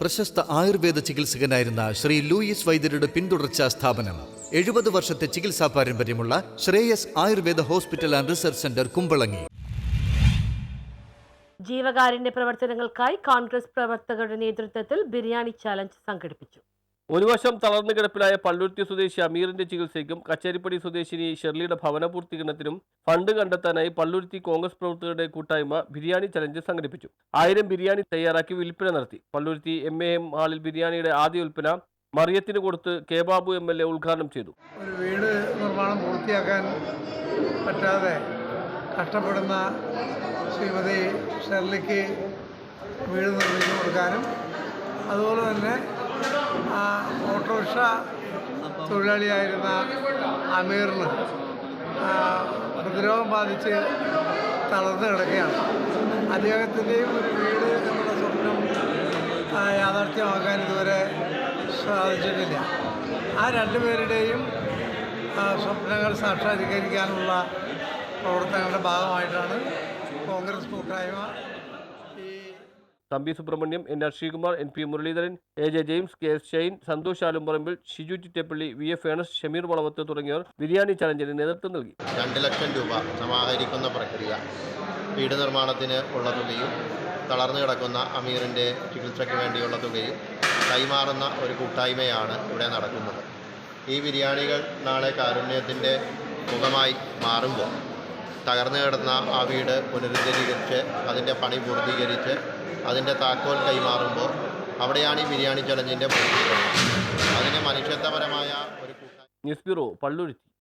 പ്രശസ്ത ആയുർവേദ ചികിത്സകനായിരുന്ന ശ്രീ ലൂയിസ് വൈദ്യരുടെ പിന്തുടർച്ചാ സ്ഥാപനം. എഴുപത് വർഷത്തെ ചികിത്സാ പാരമ്പര്യമുള്ള Shreyas Ayurveda hospital and research centre Kumbalangi. ജീവകാരുണ്യ പ്രവർത്തനങ്ങൾക്കായി കോൺഗ്രസ് പ്രവർത്തകരുടെ നേതൃത്വത്തിൽ ബിരിയാണി ചാലഞ്ച് സംഘടിപ്പിച്ചു. ഒരു വശം തളർന്നു കിടപ്പിലായ പള്ളുരുത്തി സ്വദേശി അമീറിന്റെ ചികിത്സയ്ക്കും കച്ചേരിപ്പടി സ്വദേശിനി ഷെർലിയുടെ ഭവന പൂർത്തീകരണത്തിനും ഫണ്ട് കണ്ടെത്താനായി പള്ളുരുത്തി കോൺഗ്രസ് പ്രവർത്തകരുടെ കൂട്ടായ്മ ബിരിയാണി ചലഞ്ച് സംഘടിപ്പിച്ചു. ആയിരം ബിരിയാണി തയ്യാറാക്കി വിൽപ്പന നടത്തി. പള്ളുരുത്തി എം എ എം ഹാളിൽ ബിരിയാണിയുടെ ആദ്യ വിൽപ്പന മറിയത്തിന് കൊടുത്ത് K Babu M L A ഉദ്ഘാടനം ചെയ്തു. ഒരു വീട് നിർമ്മാണം പൂർത്തിയാക്കാൻ പറ്റാതെ കഷ്ടപ്പെടുന്ന ശ്രീമതി ഷെർലിക്ക് വീട് നിർമ്മിച്ചു കൊടുക്കാനും അതുപോലെ തന്നെ ഓട്ടോറിക്ഷ തൊഴിലാളിയായിരുന്ന അമീറിന് ഹൃദ്രോഗം ബാധിച്ച് തളർന്നു കിടക്കുകയാണ്. അദ്ദേഹത്തിന്റെയും ഒരു വീട് എന്നുള്ള സ്വപ്നം യാഥാർത്ഥ്യമാക്കാൻ ഇതുവരെ സാധിച്ചിട്ടില്ല. ആ രണ്ടുപേരുടെയും സ്വപ്നങ്ങൾ സാക്ഷാത്കരിക്കാനുള്ള പ്രവർത്തനങ്ങളുടെ ഭാഗമായിട്ടാണ് കോൺഗ്രസ് കൂട്ടായ്മ Thampi Subramaniam N R Sreekumar N P Muraleedharan A J James K S Shine Santhosh Alumparambil Shiju Chittappally V F Fernas Shameer Valavath തുടങ്ങിയവർ ബിരിയാണി ചലഞ്ചിന് നേതൃത്വം നൽകി. രണ്ട് ലക്ഷം രൂപ സമാഹരിക്കുന്ന പ്രക്രിയ വീട് നിർമ്മാണത്തിന് ഉള്ള തുകയും തളർന്നു കിടക്കുന്ന അമീറിന്റെ ചികിത്സയ്ക്ക് വേണ്ടിയുള്ള തുകയും കൈമാറുന്ന ഒരു കൂട്ടായ്മയാണ് ഇവിടെ നടക്കുന്നത്. ഈ ബിരിയാണികൾ നാളെ കാരുണ്യത്തിന്റെ മുഖമായി മാറുമ്പോൾ തകർന്നു കിടന്ന ആ വീട് പുനരുദ്ധരീകരിച്ച് അതിന്റെ പണി പൂർത്തീകരിച്ച് അതിന്റെ താക്കോൽ കൈമാറുമ്പോൾ അവിടെയാണ് ഈ ബിരിയാണി ചലഞ്ചിന്റെ അതിന് മനുഷ്യത്വപരമായ ഒരു ന്യൂസ് ബ്യൂറോ പള്ളുരുത്തി.